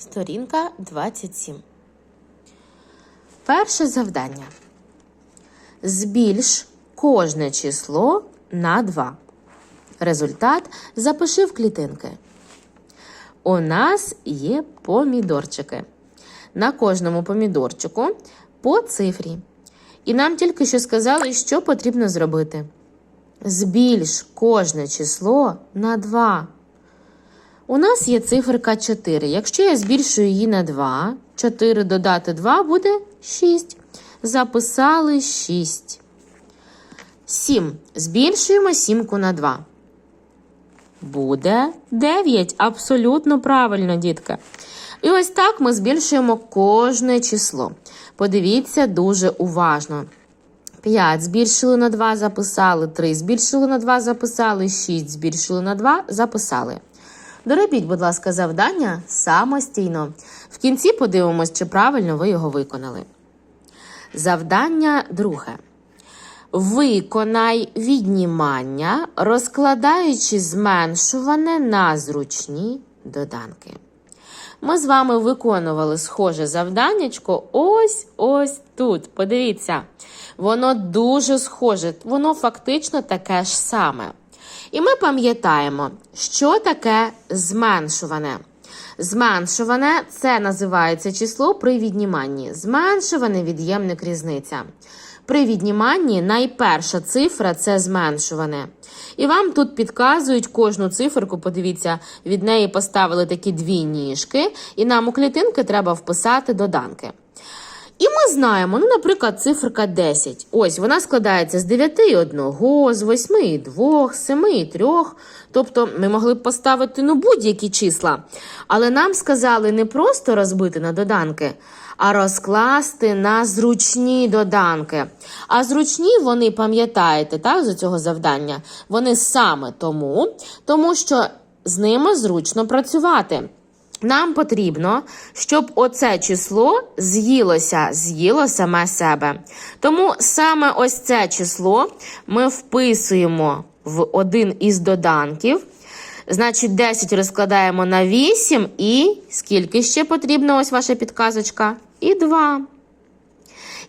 сторінка 27. Перше завдання. Збільш кожне число на 2. Результат запиши в клітинки. У нас є помідорчики. На кожному помідорчику по цифрі. І нам тільки що сказали, що потрібно зробити. Збільш кожне число на 2. У нас є циферка 4. Якщо я збільшую її на 2, 4 додати 2 буде 6. Записали 6. 7. Збільшуємо сімку на 2. Буде 9. Абсолютно правильно, дітка. І ось так ми збільшуємо кожне число. Подивіться дуже уважно. 5 збільшили на 2, записали. 3 збільшили на 2, записали. 6 збільшили на 2, записали. Доробіть, будь ласка, завдання самостійно. В кінці подивимось, чи правильно ви його виконали. Завдання друге. Виконай віднімання, розкладаючи зменшуване на зручні доданки. Ми з вами виконували схоже завданнячко ось ось тут. Подивіться, воно дуже схоже, воно фактично таке ж саме. І ми пам'ятаємо, що таке зменшуване. Зменшуване це називається число при відніманні. Зменшуване від'ємник різниця. При відніманні найперша цифра це зменшуване. І вам тут підказують кожну циферку, подивіться, від неї поставили такі дві ніжки, і нам у клітинки треба вписати доданки. І ми знаємо, ну, наприклад, циферка 10. Ось вона складається з 9 і 1, з 8 і 2, з 7 і 3. Тобто ми могли б поставити ну, будь-які числа. Але нам сказали не просто розбити на доданки, а розкласти на зручні доданки. А зручні вони, пам'ятаєте, так, з цього завдання, вони саме тому, тому що з ними зручно працювати. Нам потрібно, щоб оце число з'їлося, з'їло саме себе. Тому саме ось це число ми вписуємо в один із доданків. Значить, 10 розкладаємо на 8 і скільки ще потрібно, ось ваша підказочка? І 2.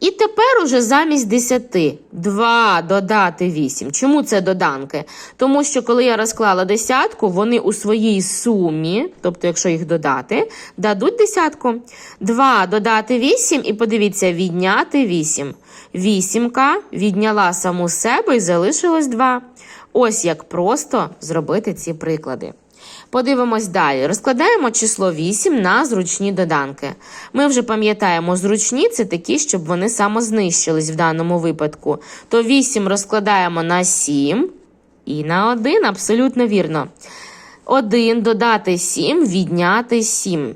І тепер уже замість 10 2 додати 8. Чому це доданки? Тому що коли я розклала десятку, вони у своїй сумі, тобто, якщо їх додати, дадуть десятку. 2 додати 8 і подивіться, відняти 8. Вісімка відняла саму себе і залишилось 2. Ось як просто зробити ці приклади. Подивимось далі. Розкладаємо число 8 на зручні доданки. Ми вже пам'ятаємо, зручні це такі, щоб вони самознищились в даному випадку. То 8 розкладаємо на 7 і на 1, абсолютно вірно. 1 додати 7, відняти 7.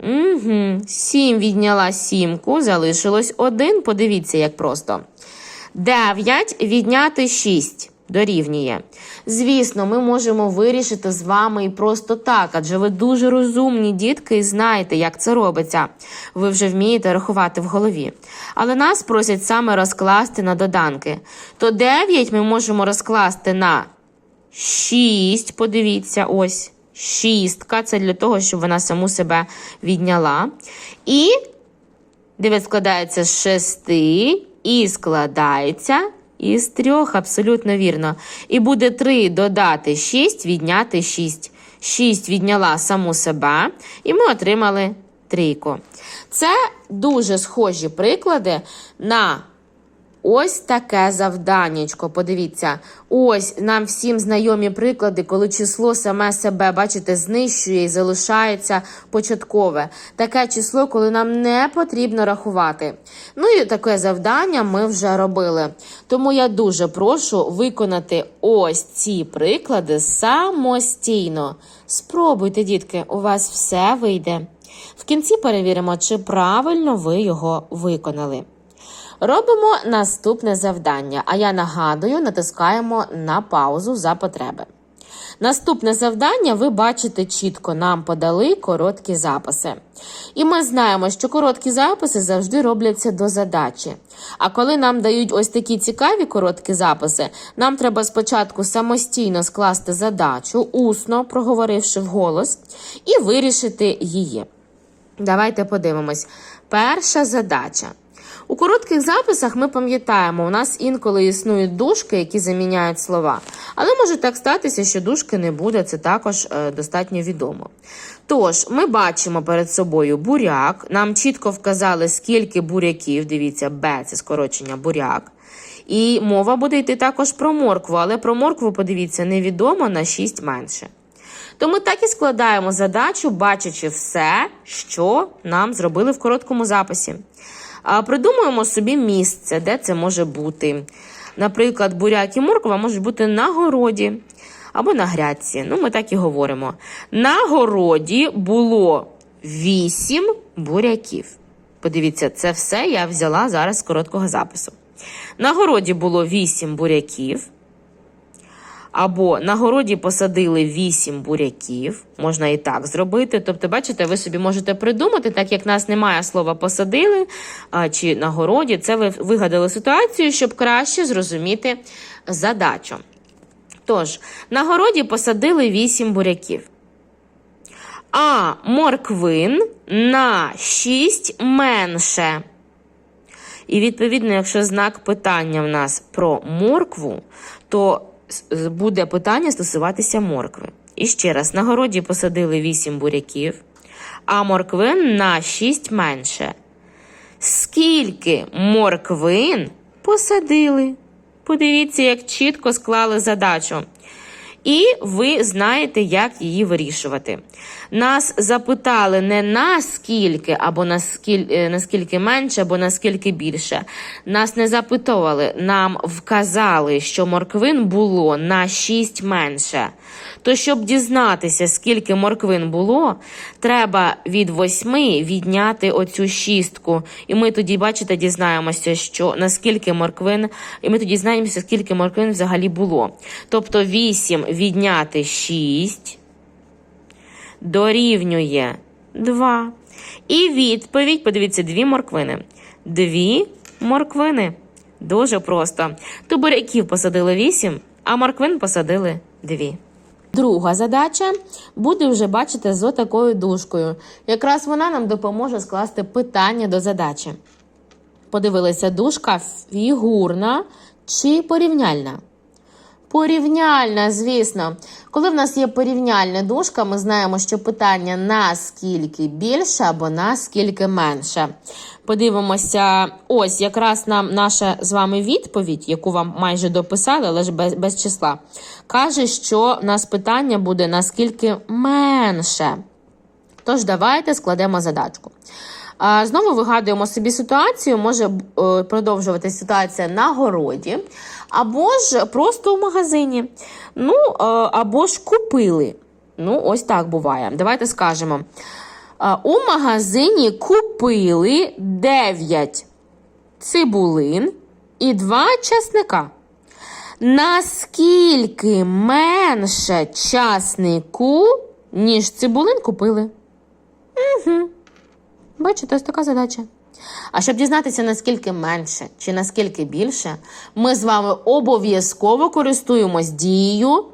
Угу. 7 відняла 7, залишилось 1. Подивіться, як просто. 9 відняти 6 дорівнює. Звісно, ми можемо вирішити з вами і просто так, адже ви дуже розумні дітки і знаєте, як це робиться. Ви вже вмієте рахувати в голові. Але нас просять саме розкласти на доданки. То 9 ми можемо розкласти на 6, подивіться, ось. Шістка, це для того, щоб вона саму себе відняла. І 9 складається з 6 і складається із трьох, абсолютно вірно. І буде 3 додати 6, відняти 6. 6 відняла саму себе, і ми отримали трійку. Це дуже схожі приклади на Ось таке завданнячко. Подивіться, ось нам всім знайомі приклади, коли число саме себе, бачите, знищує і залишається початкове. Таке число, коли нам не потрібно рахувати. Ну і таке завдання ми вже робили. Тому я дуже прошу виконати ось ці приклади самостійно. Спробуйте, дітки, у вас все вийде. В кінці перевіримо, чи правильно ви його виконали. Робимо наступне завдання, а я нагадую, натискаємо на паузу за потреби. Наступне завдання ви бачите чітко, нам подали короткі записи. І ми знаємо, що короткі записи завжди робляться до задачі. А коли нам дають ось такі цікаві короткі записи, нам треба спочатку самостійно скласти задачу, усно проговоривши вголос, і вирішити її. Давайте подивимось. Перша задача. У коротких записах ми пам'ятаємо, у нас інколи існують дужки, які заміняють слова. Але може так статися, що дужки не буде, це також е, достатньо відомо. Тож, ми бачимо перед собою буряк. Нам чітко вказали, скільки буряків. Дивіться, Б це скорочення буряк. І мова буде йти також про моркву, але про моркву, подивіться, невідомо на 6 менше. То ми так і складаємо задачу, бачачи все, що нам зробили в короткому записі. А придумуємо собі місце, де це може бути. Наприклад, буряк і морква можуть бути на городі або на грядці. Ну, ми так і говоримо. На городі було 8 буряків. Подивіться, це все я взяла зараз з короткого запису. На городі було 8 буряків. Або на городі посадили 8 буряків, можна і так зробити. Тобто, бачите, ви собі можете придумати, так як нас немає слова посадили чи на городі, це ви вигадали ситуацію, щоб краще зрозуміти задачу. Тож, на городі посадили 8 буряків. А морквин на 6 менше. І відповідно, якщо знак питання в нас про моркву, то буде питання стосуватися моркви. І ще раз, на городі посадили 8 буряків, а морквин на 6 менше. Скільки морквин посадили? Подивіться, як чітко склали задачу. І ви знаєте, як її вирішувати. Нас запитали не наскільки, або наскільки, наскільки менше, або наскільки більше. Нас не запитували, нам вказали, що морквин було на 6 менше. То, щоб дізнатися, скільки морквин було, треба від 8 відняти оцю шістку. І ми тоді, бачите, дізнаємося, що наскільки морквин, і ми тоді дізнаємося, скільки морквин взагалі було. Тобто 8 відняти 6 дорівнює 2. І відповідь, подивіться, дві морквини. Дві морквини. Дуже просто. То буряків посадили 8, а морквин посадили 2. Друга задача буде вже, бачите, з отакою дужкою. Якраз вона нам допоможе скласти питання до задачі. Подивилися, дужка фігурна чи порівняльна? Порівняльна, звісно. Коли в нас є порівняльна дужка, ми знаємо, що питання наскільки більше або наскільки менше. Подивимося, ось якраз нам наша з вами відповідь, яку вам майже дописали, але ж без, без числа, каже, що в нас питання буде наскільки менше. Тож давайте складемо задачку. Знову вигадуємо собі ситуацію, може е, продовжуватися ситуація на городі, або ж просто в магазині. Ну, е, або ж купили. Ну, ось так буває. Давайте скажемо. У магазині купили 9 цибулин і 2 часника. Наскільки менше часнику, ніж цибулин купили? Угу. Бачите, ось така задача. А щоб дізнатися, наскільки менше чи наскільки більше, ми з вами обов'язково користуємось дією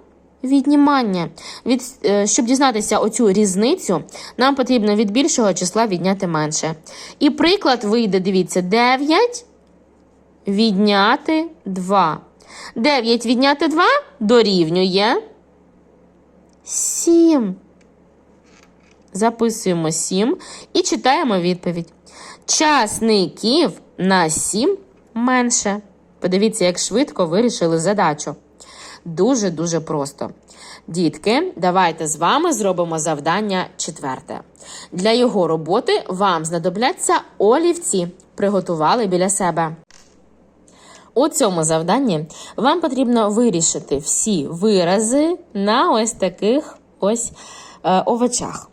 віднімання. Від, е, щоб дізнатися оцю різницю, нам потрібно від більшого числа відняти менше. І приклад вийде, дивіться, 9 відняти 2. 9 відняти 2 дорівнює 7. Записуємо 7 і читаємо відповідь. Часників на 7 менше. Подивіться, як швидко вирішили задачу. Дуже-дуже просто. Дітки, давайте з вами зробимо завдання четверте. Для його роботи вам знадобляться олівці. Приготували біля себе. У цьому завданні вам потрібно вирішити всі вирази на ось таких ось е, овочах.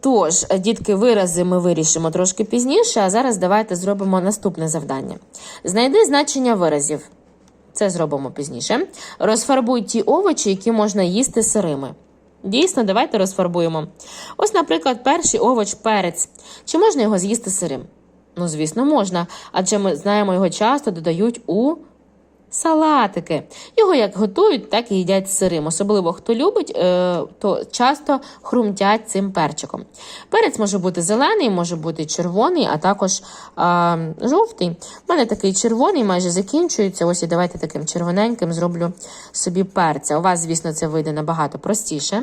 Тож, дітки, вирази ми вирішимо трошки пізніше, а зараз давайте зробимо наступне завдання. Знайди значення виразів. Це зробимо пізніше. Розфарбуй ті овочі, які можна їсти сирими. Дійсно, давайте розфарбуємо. Ось, наприклад, перший овоч перець. Чи можна його з'їсти сирим? Ну, звісно, можна, адже ми знаємо, його часто додають у салатики. Його як готують, так і їдять сирим. Особливо хто любить, е, то часто хрумтять цим перчиком. Перець може бути зелений, може бути червоний, а також а, жовтий. У мене такий червоний, майже закінчується. Ось і давайте таким червоненьким зроблю собі перця. У вас, звісно, це вийде набагато простіше.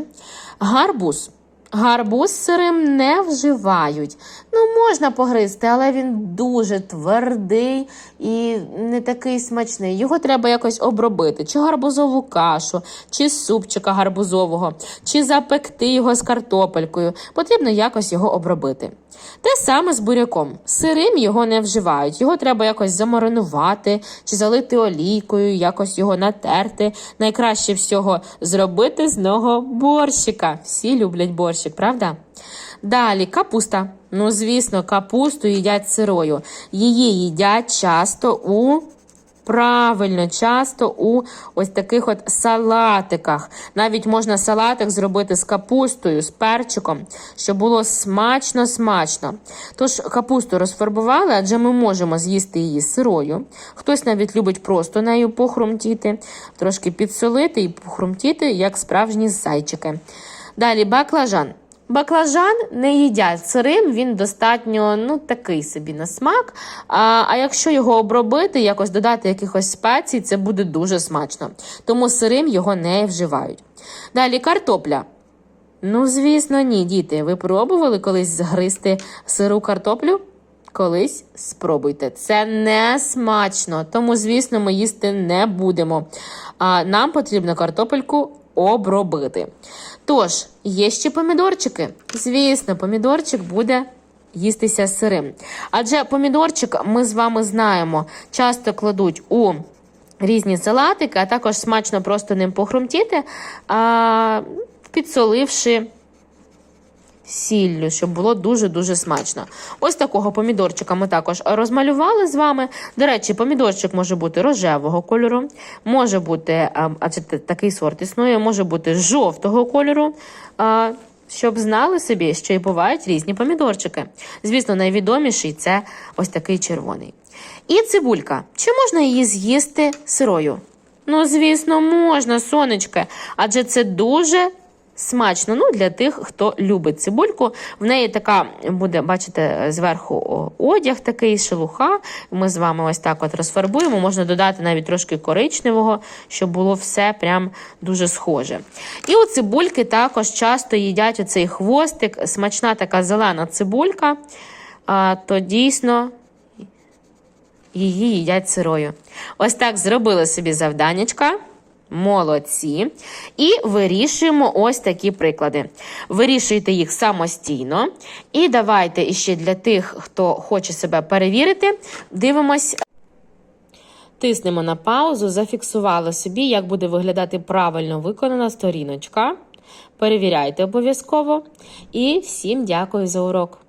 Гарбуз. Гарбуз сирим не вживають. Ну, можна погризти, але він дуже твердий і не такий смачний. Його треба якось обробити, чи гарбузову кашу, чи супчика гарбузового, чи запекти його з картопелькою. Потрібно якось його обробити. Те саме з буряком. Сирим його не вживають. Його треба якось замаринувати чи залити олійкою, якось його натерти. Найкраще всього зробити з нього борщика. Всі люблять борщик, правда? Далі капуста. Ну, звісно, капусту їдять сирою. Її їдять часто у. Правильно, часто у ось таких от салатиках. Навіть можна салатик зробити з капустою, з перчиком, щоб було смачно-смачно. Тож капусту розфарбували, адже ми можемо з'їсти її сирою. Хтось навіть любить просто нею похрумтіти, трошки підсолити і похрумтіти, як справжні зайчики. Далі баклажан. Баклажан не їдять сирим, він достатньо ну, такий собі на смак. А, а якщо його обробити, якось додати якихось спецій, це буде дуже смачно. Тому сирим його не вживають. Далі картопля. Ну, звісно, ні, діти. Ви пробували колись згризти сиру картоплю? Колись спробуйте. Це не смачно, тому, звісно, ми їсти не будемо. А нам потрібно картопельку обробити. Тож, є ще помідорчики. Звісно, помідорчик буде їстися сирим. Адже помідорчик, ми з вами знаємо, часто кладуть у різні салатики, а також смачно просто ним похрумтіти, підсоливши сіллю, щоб було дуже-дуже смачно. Ось такого помідорчика ми також розмалювали з вами. До речі, помідорчик може бути рожевого кольору, може бути, а, це такий сорт існує, може бути жовтого кольору. Щоб знали собі, що і бувають різні помідорчики. Звісно, найвідоміший це ось такий червоний. І цибулька. Чи можна її з'їсти сирою? Ну, звісно, можна, сонечке, адже це дуже смачно. Ну, для тих, хто любить цибульку. В неї така буде, бачите, зверху одяг такий, шелуха. Ми з вами ось так от розфарбуємо. Можна додати навіть трошки коричневого, щоб було все прям дуже схоже. І у цибульки також часто їдять оцей хвостик, смачна така зелена цибулька. То дійсно її їдять сирою. Ось так зробили собі завданнячка. Молодці. І вирішуємо ось такі приклади. Вирішуйте їх самостійно. І давайте іще для тих, хто хоче себе перевірити, дивимось. Тиснемо на паузу, зафіксували собі, як буде виглядати правильно виконана сторіночка. Перевіряйте обов'язково. І всім дякую за урок.